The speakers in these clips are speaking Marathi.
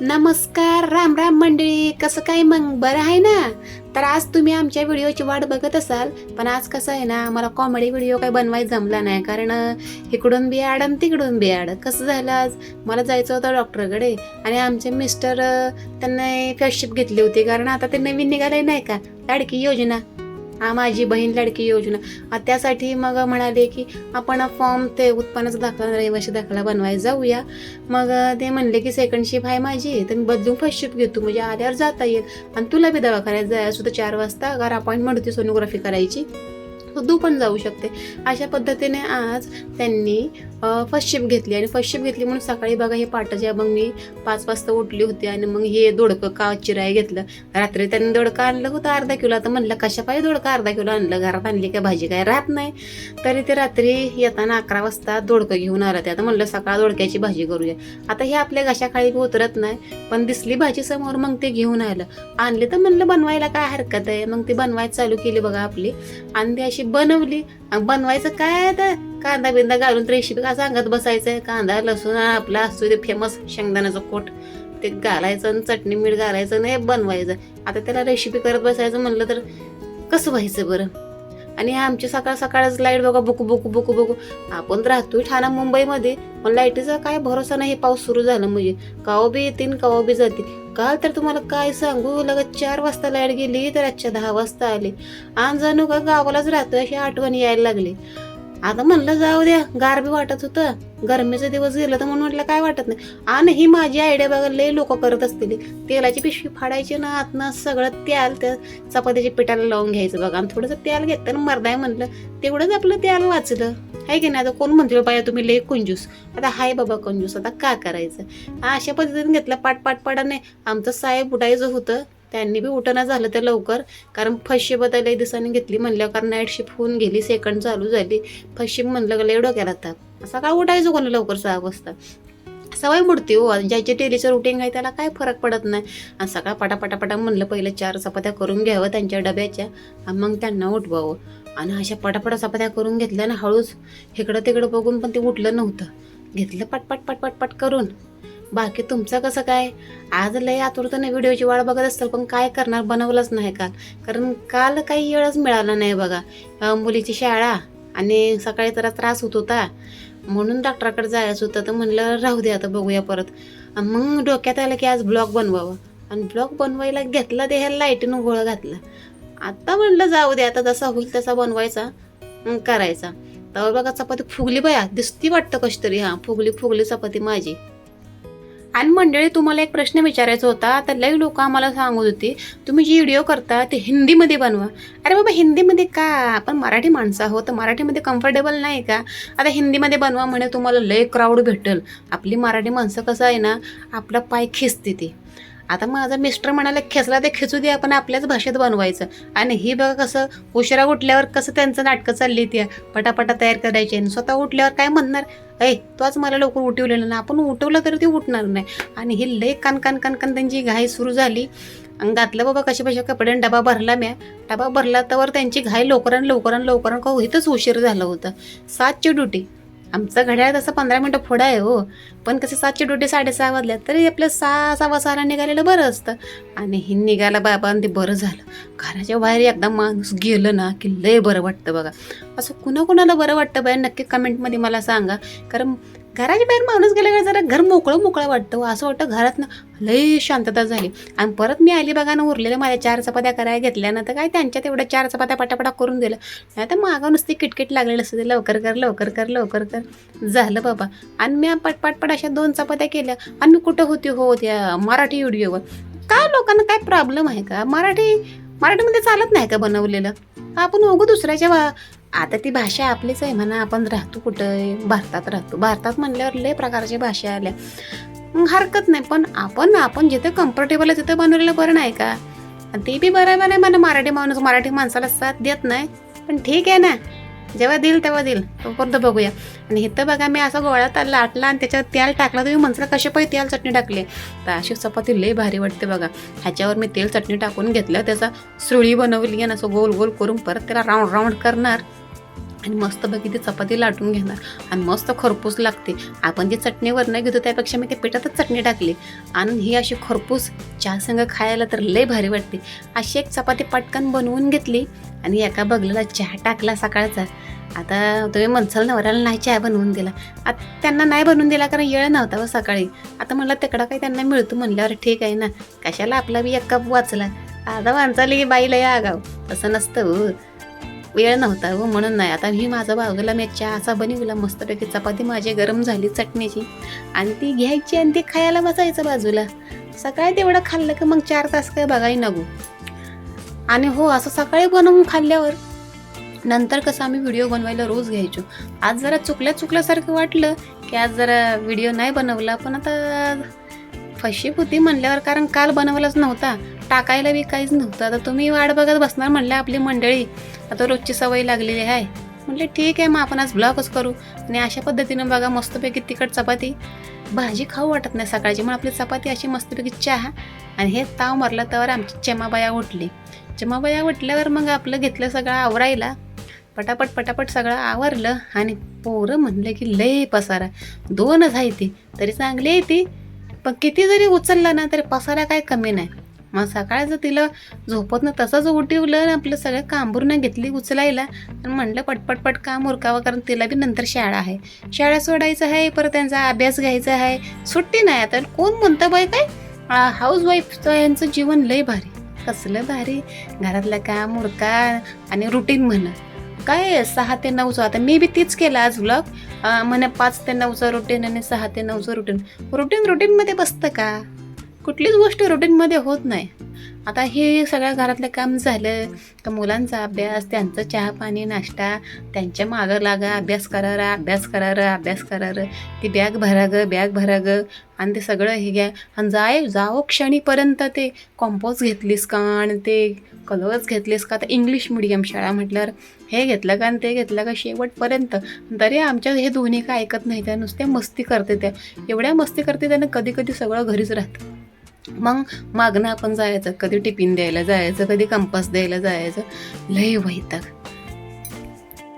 नमस्कार राम राम मंडळी. कसं काय मग? बरं आहे ना? तर आज तुम्ही आमच्या व्हिडिओची वाट बघत असाल पण आज कसं आहे ना मला कॉमेडी व्हिडिओ काही बनवायला जमला नाही. कारण इकडून बी आड आणि तिकडून बी आड. कसं झालं आज? मला जायचं होतं डॉक्टरकडे आणि आमचे मिस्टर त्यांना फेशिप घेतली होती. कारण आता ते नवीन निघाले नाही का? लाडकी योजना. हा माझी बहीण लाडकी योजना. त्यासाठी मग म्हणाले की आपण फॉर्म ते उत्पन्नाचा दाखला रहिवाशी दाखला बनवायला जाऊया. मग ते म्हणले की सेकंड शिप आहे माझी तर मी बदलून फर्स्ट शिप घेतो. म्हणजे आल्यावर जाता येईल. आणि तुला बी दवाखान्यात जायचं सुद्धा चार वाजता घर अपॉइंटमेंट होती सोनोग्राफी करायची. तू पण जाऊ शकते. अशा पद्धतीने आज त्यांनी फर्स्ट शिप घेतली आणि फर्स्ट शिप घेतली म्हणून सकाळी बघा हे पाटाच्या मग मी पाच वाजता उठली होती आणि मग हे दोडकं का चिराय घेतलं? रात्री त्यांनी दोडकं आणलं होतं अर्धा किलो. आता म्हणलं कशा पाहिजे दोडकं अर्धा किलो आणलं? घरात आणली काय भाजी? काय राहत नाही. तरी ते रात्री येताना अकरा वाजता दोडकं घेऊन आलं ते. आता म्हणलं सकाळ दोडक्याची भाजी करूया. आता हे आपल्या घशाखाली उतरत नाही पण दिसली भाजी समोर मग ते घेऊन आलं. आणले तर म्हणलं बनवायला काय हरकत आहे? मग ती बनवायला चालू केली बघा आपली. आणि ती अशी बनवली. बनवायचं काय तर कांदा बिंदा घालून रेसिपी का सांगत बसायचं कांदा लसूण आपला असतो ते फेमस शेंगदाण्याचं कोट. ते घालायचं आणि चटणी मीठ घालायचं आणि हे बनवायचं. आता त्याला रेसिपी करत बसायचं म्हणलं तर कसं व्हायचं बरं? आणि आमची सकाळ सकाळच लाइट बघा बुकू बुकू बुकू बुकू. आपण राहतोय ठाणा मुंबईमध्ये पण लाईटीचा काय भरोसा नाही हे पाऊस सुरू झाला म्हणजे. काव बी येतील काव बी जातील. काल तर तुम्हाला काय सांगू लगत चार वाजता लाइट गेली तर आजच्या दहा वाजता आली. आणि जाणू का गावालाच राहतोय अशी आठवण यायला लागली. आता म्हणलं जाऊ द्या गार बी वाटत होतं. गरमीचा दिवस गेला तर म्हणून म्हटलं काय वाटत नाही. आणि ही माझी आयडिया बघा लय लोक करत असतील. तेलाची पिशवी फाडायची ना आतनं सगळं तेल त्या चपात्याच्या पिठाला लावून घ्यायचं बघा. आणि थोडंसं तेल घेतलं ना मरदाय म्हटलं तेवढंच आपलं तेल वाचलं. आहे की नाही? आता कोण म्हणतो बाया तुम्ही लय कंजूस? आता हाय बाबा कंजूस आता का करायचं? अशा पद्धतीने घेतलं पाट पाट पाडाने आमचं साहेब उडायचं होतं. त्यांनी बी उठणं झालं तर लवकर. कारण फर्स्ट शिप आता लई दिवसांनी घेतली म्हणल्या कारण नाईट शिफ्ट होऊन गेली सेकंड चालू झाली. फर्स्ट शिप म्हणलं का लय डोक्याला ताप सकाळ उठायचो कोणा लवकर सहा वाजता? सवय बुडते हो. ज्याचे डेलीचं रुटीन आहे त्याला काय फरक पडत नाही. आणि सकाळ पटापटापटा म्हणलं पहिलं चार चपात्या करून घ्यावं त्यांच्या डब्याच्या आणि मग त्यांना उठवावं. आणि अशा पटापटा चपात्या करून घेतल्या ना हळूच. इकडं तिकडं बघून पण ते उठलं नव्हतं. घेतलं पटपट पटपट पट करून. बाकी तुमचं कसं काय? आज लय आतुरताने व्हिडिओची वाट बघत असतील पण काय करणार? बनवलंच नाही काल. कारण काल काही वेळच मिळाला नाही बघा. मुलीची शाळा आणि सकाळी जरा त्रास होत होता. म्हणून डॉक्टराकडे जायचं होतं. तर म्हणलं राहू दे आता बघूया परत. आणि मग डोक्यात आलं की आज ब्लॉग बनवावं. आणि ब्लॉग बनवायला घेतला ते ह्याला लाईटीनं गोळा घातला. आता म्हणलं जाऊ दे आता जसा होईल तसा बनवायचा करायचा. तर बघा चपाती फुगली बया. दिसती वाटतं कशी तरी हां. फुगली फुगली चपाती माझी. आणि मंडळी तुम्हाला एक प्रश्न विचारायचा होता. तर लई लोक आम्हाला सांगत होती तुम्ही जी व्हिडिओ करता ते हिंदीमध्ये बनवा. अरे बाबा हिंदीमध्ये का? आपण मराठी माणसं आहोत तर मराठीमध्ये कम्फर्टेबल नाही का? आता हिंदीमध्ये बनवा म्हणे तुम्हाला लय क्राऊड भेटेल. आपली मराठी माणसं कसं आहे ना आपला पाय खेचते ती. आता माझा मिस्टर म्हणाले खेचला ते खेचू दे आपण आपल्याच भाषेत बनवायचं. आणि ही बघा कसं उशिरा उठल्यावर कसं त्यांचं नाटकं चालली ती पटापटा तयार करायची आणि स्वतः उठल्यावर काय म्हणणार? ऐ तो आज मला लवकर उठवलेलं ना आपण उठवलं तर ते उठणार नाही. आणि ही लय कान कान कान कान त्यांची घाई सुरू झाली. आणि घातलं बाबा कशा कशा कपडे डबा भरला म्या. डबा भरला तर त्यांची घाई लवकरान लवकरान लवकरान का इथंच उशीर झालं होतं. सातची ड्युटी. आमचं घड्याळ तसं पंधरा मिनटं पुढं आहे हो. पण कसं सातचे ड्युटी साडेसहा वाजल्या तरी आपलं सहा सहा सहाला निघालेलं बरं असतं. आणि हे निघायला बाबा आणि ते बरं झालं. घराच्या बाहेर एकदा माणूस गेलं ना की लय बरं वाटतं बघा. असं कुणाकुणाला बरं वाटतं बाय नक्की कमेंटमध्ये मला सांगा. कारण घराच्या बाहेर माणूस गेल्यावर जरा घर मोकळं मोकळं वाटतं. असं वाटतं घरात ना लय शांतता झाली. आणि परत मी आली बघा उरलेल्या माझ्या चार चपात्या करायला घेतल्या ना तर काय त्यांच्या तेवढ्या चार चपात्या पटापटा करून दिलं. नाही तर मागं नुसती किटकिट लागलेलं असतं. ते लवकर कर लवकर कर लवकर कर. झालं बाबा. आणि मी पटपटपट अशा दोन चपात्या केल्या. आणि मी कुठं होती हो त्या मराठी व्हिडिओवर. काय लोकांना काय प्रॉब्लेम आहे का? मराठी मराठीमध्ये चालत नाही का बनवलेलं? आपण उगू दुसऱ्याच्या आता ती भाषा आपलीच आहे म्हणा आपण राहतो कुठं? भारतात राहतो. भारतात म्हणल्यावर लय प्रकारच्या भाषा आल्या. मग हरकत नाही पण आपण आपण जिथे कम्फर्टेबल आहे तिथे बनवलेलं बरं नाही का? ते बी बरं आहे म्हणा मराठी माणूस मराठी माणसाला साथ देत नाही. पण ठीक आहे ना. जेव्हा देईल तेव्हा देईल. परत बघूया. आणि इथं बघा मी असं गोळ्यात लाटला आणि त्याच्यावर तेल टाकला. तुम्ही म्हणसाला कसे पाहिजे तेल चटणी टाकली. तर अशी चपाती लई भारी वाटते बघा. ह्याच्यावर मी तेल चटणी टाकून घेतलं. त्याचा सुरळी बनवली आणि असं गोल गोल करून परत त्याला राऊंड राऊंड करणार. आणि मस्त ते चपाती लाटून घेणार. आणि मस्त खरपूस लागते. आपण जे चटणीवर नाही घेतो त्यापेक्षा मी त्या पिठातच चटणी टाकली. आणि ही अशी खरपूस चहा संग खायला तर लय भारी वाटते. अशी एक चपाती पटकन बनवून घेतली आणि एका बगलेला चहा टाकला सकाळचा. आता तुम्ही म्हणसाल नवऱ्याला नाही चहा बनवून दिला. आता त्यांना नाही बनवून दिला कारण येळ नव्हता व सकाळी. आता म्हणलं तिकडं काही त्यांना मिळतो म्हणल्यावर ठीक आहे ना. कशाला आपला बी एक कप वाचला. आता माणसाली की बाईला या आगाव. तसं नसतं हो. वेळ नव्हता हो म्हणून नाही. आता मी माझा बाजूला मी चहा असा बनवला मस्तपैकी चपाती माझी गरम झाली चटणीची. आणि ती घ्यायची आणि ती खायला बसायचं बाजूला. सकाळी तेवढं खाल्लं की मग चार तास काय बघाय नको. आणि हो असं सकाळी बनवून खाल्ल्यावर नंतर कसं आम्ही व्हिडिओ बनवायला रोज घ्यायचो. आज जरा चुकल्या चुकल्यासारखं वाटलं की आज जरा व्हिडिओ नाही बनवला पण आता फशीप होती म्हणल्यावर कारण काल बनवलाच नव्हता. टाकायला बी काहीच नव्हतं. आता तुम्ही वाट बघत बसणार म्हणलं आपली मंडळी. आता रोजची सवय लागलेली आहे. म्हटलं ठीक आहे मग आपण आज ब्लॉगच करू. आणि अशा पद्धतीनं बघा मस्तपैकी तिखट चपाती. भाजी खाऊ वाटत नाही सकाळची मग आपली चपाती अशी मस्तपैकी चहा आणि हे ताव मारला त्यावर आमची चमाबाया उठली. चमाबाया उठल्यावर मग आपलं घेतलं सगळं आवरायला. पटापट पटापट सगळं आवरलं आणि पोरं म्हणलं की लय पसारा. दोनच आहे ती. तरी चांगली आहे ती. पण किती जरी उचलला ना तरी पसारा काय कमी नाही. मग सकाळचं तिला झोपत ना तसंच उठिवलं आणि आपलं सगळं कांबूरनं घेतली उचलायला आणि म्हणलं पटपट पट काम उरकावं कारण तिला बी नंतर शाळा आहे. शाळा सोडायचं आहे परत त्यांचा अभ्यास घ्यायचा आहे. सुट्टी नाही आता. कोण म्हणतं बाय काय? हाऊस वाईफचं यांचं जीवन लय भारी. कसलं भारी. घरातलं काम उरका आणि रुटीन म्हणा. काय सहा ते नऊचं? आता मी बी तीच केलं आज व्लॉग म्हणे पाच ते नऊचं रुटीन आणि सहा ते नऊचं रुटीन रुटीन रुटीनमध्ये बसतं का? कुठलीच गोष्ट रुटीनमध्ये होत नाही. आता हे सगळ्या घरातलं काम झालं का मुलांचा अभ्यास त्यांचं चहा पाणी नाश्ता त्यांच्या मागं लागा अभ्यास करा रा, अभ्यास करा रा, अभ्यास करा र ती बॅग भरा गं बॅग भरा गं आणि ते सगळं हे घ्या. आणि जाय जाओ क्षणीपर्यंत ते कॉम्पोज घेतलीस का आणि ते कलर्स घेतलीस का? तर इंग्लिश मिडियम शाळा म्हटल्यावर हे घेतलं का आणि ते घेतलं का शेवटपर्यंत? तरी आमच्या हे दोन्ही काय ऐकत नाही त्या नुसत्या मस्ती करते त्या. एवढ्या मस्ती करते त्यानं कधी कधी सगळं घरीच राहतं. मग मागणं आपण जायचं कधी टिफिन द्यायला जायचं कधी कंपास द्यायला जायचं. लय वैताग.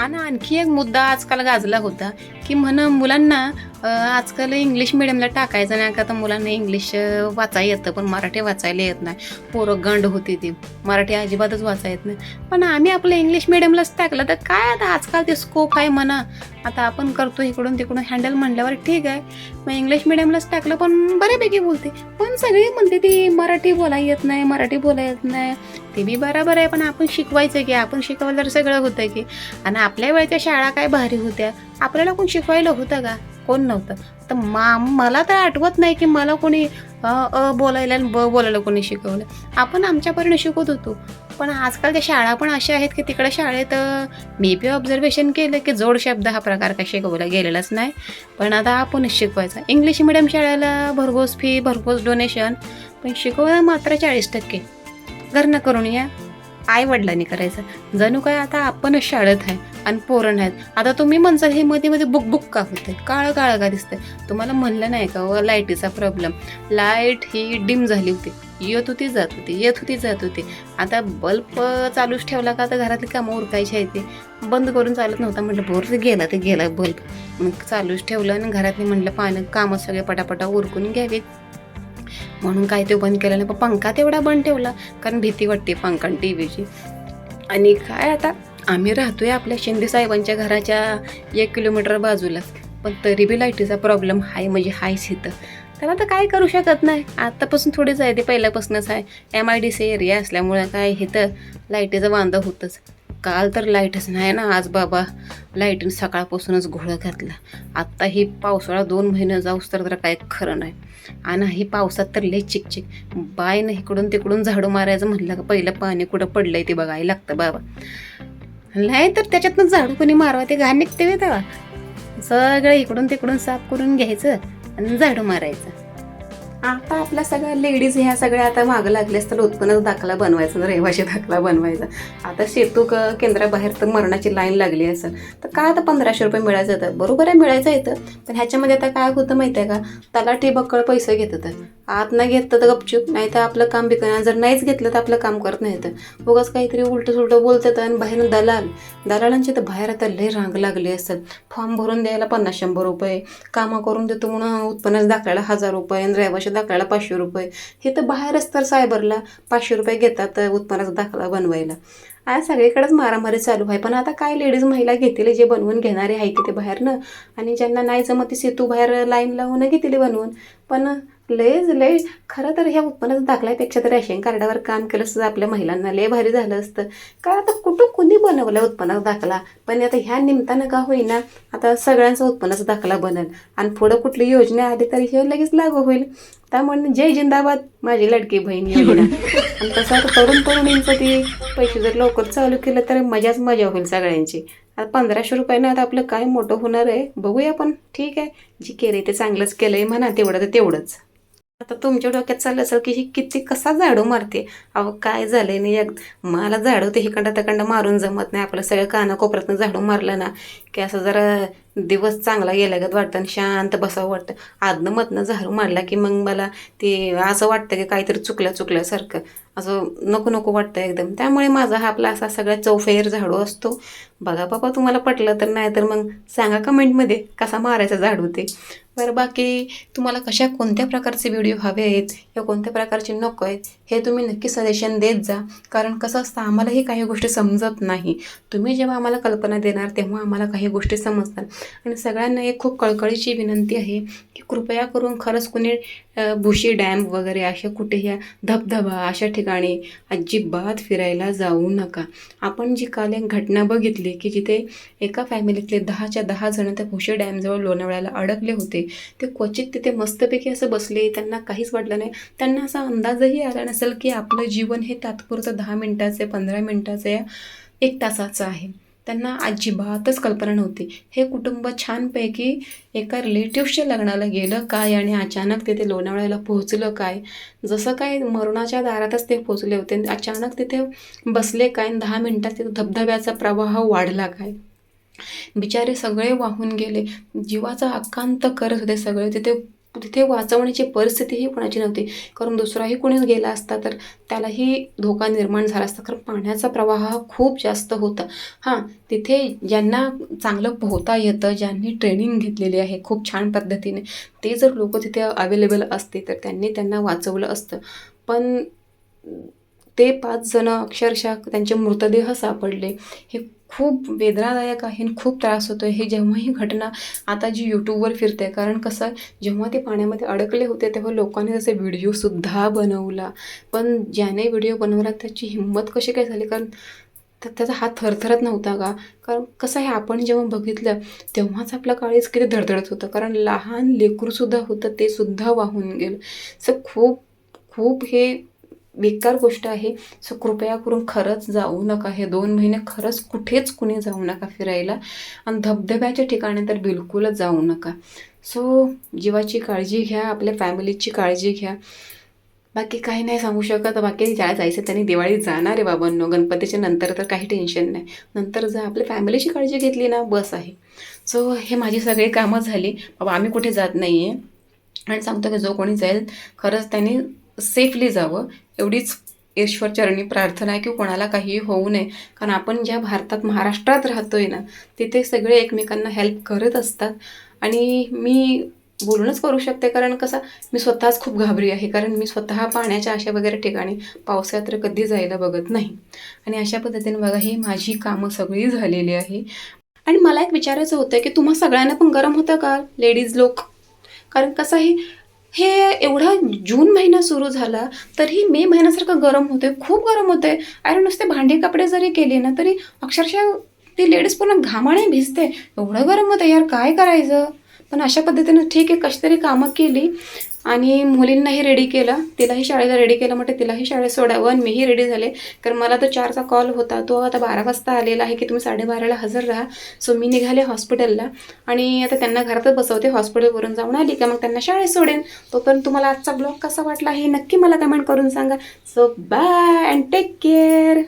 आणि आणखी एक मुद्दा आजकाल गाजला होता की म्हण मुलांना आजकाल इंग्लिश मिडियमला टाकायचं नाही का तर मुलांना इंग्लिश वाचायला येतं पण मराठी वाचायला येत नाही. पोरं गंड होती ती. मराठी अजिबातच वाचा येत नाही. पण आम्ही आपलं इंग्लिश मिडियमलाच टाकलं तर काय आता आजकाल ते स्कोप आहे म्हणा. आता आपण करतो इकडून तिकडून हँडल म्हणल्यावर ठीक आहे. मग इंग्लिश मिडियमलाच टाकलं पण बऱ्यापैकी बोलते. पण सगळी म्हणते ती मराठी बोलायला येत नाही मराठी बोलायला येत नाही. ते बी बरोबर आहे पण आपण शिकवायचं की आपण शिकवलं तर सगळं होतं की. आणि आपल्या वेळच्या शाळा काय भारी होत्या. आपल्याला कोण शिकवायला होतं का? कोण नव्हतं. तर मा मला तर आठवत नाही की मला कोणी अ बोलायला आणि ब बोलायला कोणी शिकवलं. आपण आमच्यापर्यंत शिकवत होतो. पण आजकालच्या शाळा पण अशा आहेत की तिकडे शाळेत मी बी ऑब्झर्वेशन केलं की जोड शब्द हा प्रकार काय शिकवला गेलेलाच नाही. पण आता आपणच शिकवायचा. इंग्लिश मिडियम शाळेला भरघोस फी भरघोस डोनेशन पण शिकवलं मात्र चाळीस टक्के. घरनं करून या. आईवडिलांनी करायचं. जणू काय आता आपणच शाळेत आहे. आणि पोरण आहेत आता तुम्ही म्हणसाल हे मध्ये मध्ये बुक बुक का होते काळं काळं का दिसतंय? तुम्हाला म्हणलं नाही का व लाईटीचा प्रॉब्लेम. लाइट ही डिम झाली होती. येत होती जात होती येत होती जात होती. आता बल्ब चालूच ठेवला का? तर घरातली कामं उरकायची आहे ते. बंद करून चालत नव्हता. म्हटलं बोर ते गेला ते गेला बल्ब. मग चालूच ठेवलं आणि घरातली म्हटलं पाणी कामं सगळे पटापटा उरकून घ्यावीत म्हणून काय ते बंद केलं नाही. पंखा तेवढा बंद ठेवला. कारण भीती वाटते पंखा टी व्हीची आणि काय आता? आम्ही राहतोय आपल्या शिंदे साहेबांच्या घराच्या एक किलोमीटर बाजूलाच. पण तरी बी लाईटीचा प्रॉब्लेम हाय म्हणजे हायच इथं. तर आता काय करू शकत नाही? आत्तापासून थोडीच आहे ते पहिल्यापासूनच आहे M I D C area असल्यामुळे काय इथं लाईटीचं वांदा होतंच. काल तर लाईटच नाही ना आज बाबा. लाईटीनं सकाळपासूनच घोळं घातला. आत्ता ही पावसाळा दोन महिने जाऊस तर तर काय खरं नाही. आणि ही पावसात तर लय चिकचिक. बाय नाही इकडून तिकडून झाडू मारायचं म्हटलं का पहिलं पाणी कुठं पडलं आहे ते बघायला लागतं बाबा. नाही तर त्याच्यातनं झाडू कोणी मारवा ते घाण निघते बे तेव्हा. सगळं इकडून तिकडून साफ करून घ्यायचं आणि झाडू मारायचं. आता आपल्या सगळ्या लेडीज ह्या सगळ्या आता मागं लागल्यास तर उत्पन्न दाखला बनवायचा रहिवाशी दाखला बनवायचा. आता सेतू क केंद्राबाहेर तर मरणाची लाईन लागली असेल तर काय आता पंधराशे रुपये मिळायचं तर बरोबर आहे मिळायचं येतं पण ह्याच्यामध्ये आता काय होतं माहिती आहे का? तलाठी बक्कळ पैसे घेत होतं. आत नाही घेतलं तर गपचूप नाही तर आपलं काम बी जर नाहीच घेतलं तर आपलं काम करत नाही तर उगाच काहीतरी उलटं सुलटं बोलतात आणि बाहेर दलाल. दलालांचे तर बाहेर आता लय रांग लागली असतात फॉर्म भरून द्यायला पन्नास शंभर रुपये कामं करून देतो म्हणून उत्पन्नाच दाखवायला हजार रुपये आणि रहिवाशी दाखवायला पाचशे रुपये. हे तर बाहेरच तर सायबरला पाचशे रुपये घेतात उत्पन्नाचा दाखला बनवायला. आज सगळीकडेच मारामारी चालू आहे. पण आता काय लेडीज महिला घेतील जे बनवून घेणारे आहे की ते बाहेरनं? आणि ज्यांना नाही जमत ते सेतू बाहेर लाईन लावून घेतील बनवून. पण लयच लय. खरं तर ह्या उत्पन्नाचा दाखल्यापेक्षा तर रेशन कार्डावर काम केलं असतं आपल्या महिलांना लय भारी झालं असतं. कारण आता कुठं कुणी बनवलं उत्पन्नाचा दाखला? पण आता ह्या निमित्तानं का होईना आता सगळ्यांचा उत्पन्नाचा दाखला बनल. आणि पुढं कुठली योजना आली तर हे लगेच लागू होईल. त्यामुळे जय जिंदाबाद माझी लडकी बहीण योजना. आणि तसं आता तरुण तरुणींचं ती पैसे जर लवकर चालू केलं तर मजाच मजा होईल सगळ्यांची. आता पंधराशे रुपयानं आता आपलं काय मोठं होणार आहे बघूया पण. ठीक आहे जी केलंय ते चांगलंच केलंय म्हणा तेवढं तर तेवढंच. आता तुमच्या डोक्यात चाललं असेल की ही किती कसा झाडू मारते? अहो काय झालंय नाही एक मला झाडू ते हिकंड तकंड मारून जमत नाही. आपलं सगळं काना कोपऱ्यातनं झाडू मारलं ना की असं जरा दिवस चांगला गेल्यागत वाटतं आणि शांत बसावं वाटतं. आदनं मधनं झाडू मारला की मग मला ते असं वाटतं की काहीतरी चुकल्या चुकल्यासारखं. असं नको नको वाटतं एकदम. त्यामुळे माझा हा आपला असा सगळ्या चौफेर झाडू असतो. बघा बाबा तुम्हाला पटलं तर नाही तर मग सांगा कमेंटमध्ये कसा मारायचा झाडू ते. बरं बाकी तुम्हाला कशा कोणत्या प्रकारचे व्हिडिओ हवे आहेत किंवा कोणत्या प्रकारचे नको आहेत हे तुम्ही नक्की सजेशन देत जा. कारण कसं असतं आम्हालाही काही गोष्टी समजत नाही. तुम्ही जेव्हा आम्हाला कल्पना देणार तेव्हा आम्हाला काही गोष्टी समजतात. आणि सगळ्यांना एक खूप कळकळीची विनंती आहे की कृपया करून खरंच कुणी भुशी डॅम वगैरे अशा कुठे धबधबा अशा ठिकाणी अजिबात फिरायला जाऊ नका. आपण जी काल एक घटना बघितली की जिथे एका फॅमिलीतले दहाच्या दहा जण त्या भुशी डॅमजवळ लोणावळ्याला अडकले होते ते क्वचित तिथे मस्तपैकी असं बसले त्यांना काहीच वाटलं नाही. त्यांना असा अंदाजही आला नसेल की आपलं जीवन हे तात्पुरतं दहा मिनटाचं पंधरा मिनटाचं या एक तासाचं आहे. त्यांना अजिबातच कल्पना नव्हती. हे कुटुंब छानपैकी एका रिलेटिव्हच्या लग्नाला गेलं काय आणि अचानक तिथे लोणावळ्याला पोहोचलं काय? जसं काय मरणाच्या दारातच ते पोहोचले होते. आणि अचानक तिथे बसले काय आणि दहा मिनटात तिथे धबधब्याचा प्रवाह वाढला काय? बिचारे सगळे वाहून गेले. जीवाचा आकांत करत होते सगळे. तिथे तिथे वाचवण्याची परिस्थितीही कोणाची नव्हती. कारण दुसराही कोणीच गेला असता तर त्यालाही धोका निर्माण झाला असता. कारण पाण्याचा प्रवाह हा खूप जास्त होता. हां तिथे ज्यांना चांगलं पोहता येतं ज्यांनी ट्रेनिंग घेतलेली आहे खूप छान पद्धतीने ते जर लोक तिथे अवेलेबल असते तर त्यांनी त्यांना वाचवलं असतं. पण ते पाच जण अक्षरशः त्यांचे मृतदेह सापडले. हे खूप वेदनादायक आहे आणि खूप त्रास होतो आहे हे जेव्हा ही घटना आता जी यूट्यूबवर फिरते कारण कसं जेव्हा ते पाण्यामध्ये अडकले होते तेव्हा लोकांनी त्याचे व्हिडिओसुद्धा बनवला. पण ज्याने व्हिडिओ बनवला त्याची हिंमत कशी काय झाली? कारण तर त्याचा हात थरथरत नव्हता का? कारण कसं आहे आपण जेव्हा बघितलं तेव्हाच आपलं काळीच किती धडधडत होतं. कारण लहान लेकरूसुद्धा होतं ते सुद्धा वाहून गेलं. असं खूप खूप हे बेकार गोष्ट आहे. सो कृपया करून खरंच जाऊ नका. हे दोन महिने खरंच कुठेच कुणी जाऊ नका फिरायला. आणि धबधब्याच्या ठिकाणी तर बिलकुलच जाऊ नका. सो जीवाची काळजी घ्या आपल्या फॅमिलीची काळजी घ्या. बाकी काही नाही सांगू शकत. बाकी ज्या जायचं त्यांनी दिवाळीत जाणार आहे बाबांनो. गणपतीच्या नंतर तर काही टेन्शन नाही. नंतर जर आपल्या फॅमिलीची काळजी घेतली ना बस आहे. सो हे माझी सगळी कामं झाली. बाबा आम्ही कुठे जात नाही आहे आणि सांगतो की जो कोणी जाईल खरंच त्यांनी सेफली जावं. एवढीच ईश्वर चरणी प्रार्थना आहे की कोणाला काही होऊ नये. कारण आपण ज्या भारतात महाराष्ट्रात राहतोय ना तिथे सगळे एकमेकांना हेल्प करत असतात. आणि मी बोलूनच करू शकते कारण कसं मी स्वतःच खूप घाबरी आहे. कारण मी स्वतः पाण्याच्या अशा वगैरे ठिकाणी पावसाळ्यात तर कधी जायला बघत नाही. आणि अशा पद्धतीने बघा ही माझी कामं सगळी झालेली आहे. आणि मला एक विचारायचं होतं की तुम्हा सगळ्यांना पण गरम होतं का लेडीज लोक? कारण कसं आहे हे एवढा जून महिना सुरू झाला तरी मे महिन्यासारखं गरम होते खूप गरम होते अरे नुसते भांडी कपडे जरी केले ना तरी अक्षरशः ती लेडीज पूर्ण घामाने भिजते. एवढं गरम होतं यार काय करायचं? पण अशा पद्धतीनं ठीक आहे कशी तरी कामं केली. आणि मुलींनाही रेडी केलं. तिलाही शाळेला रेडी केलं म्हटलं तिलाही शाळेत सोडावं आणि मीही रेडी झाले. कारण मला तो चारचा कॉल होता. तो आता बारा वाजता आलेला आहे की तुम्ही साडेबाराला हजर राहा. सो मी निघाले हॉस्पिटलला आणि आता त्यांना घरातच बसवते. हॉस्पिटलवरून जाऊन आली का मग त्यांना शाळेत सोडेन. तोपर्यंत तुम्हाला आजचा ब्लॉग कसा वाटला हे नक्की मला कमेंट करून सांगा. So bye and take care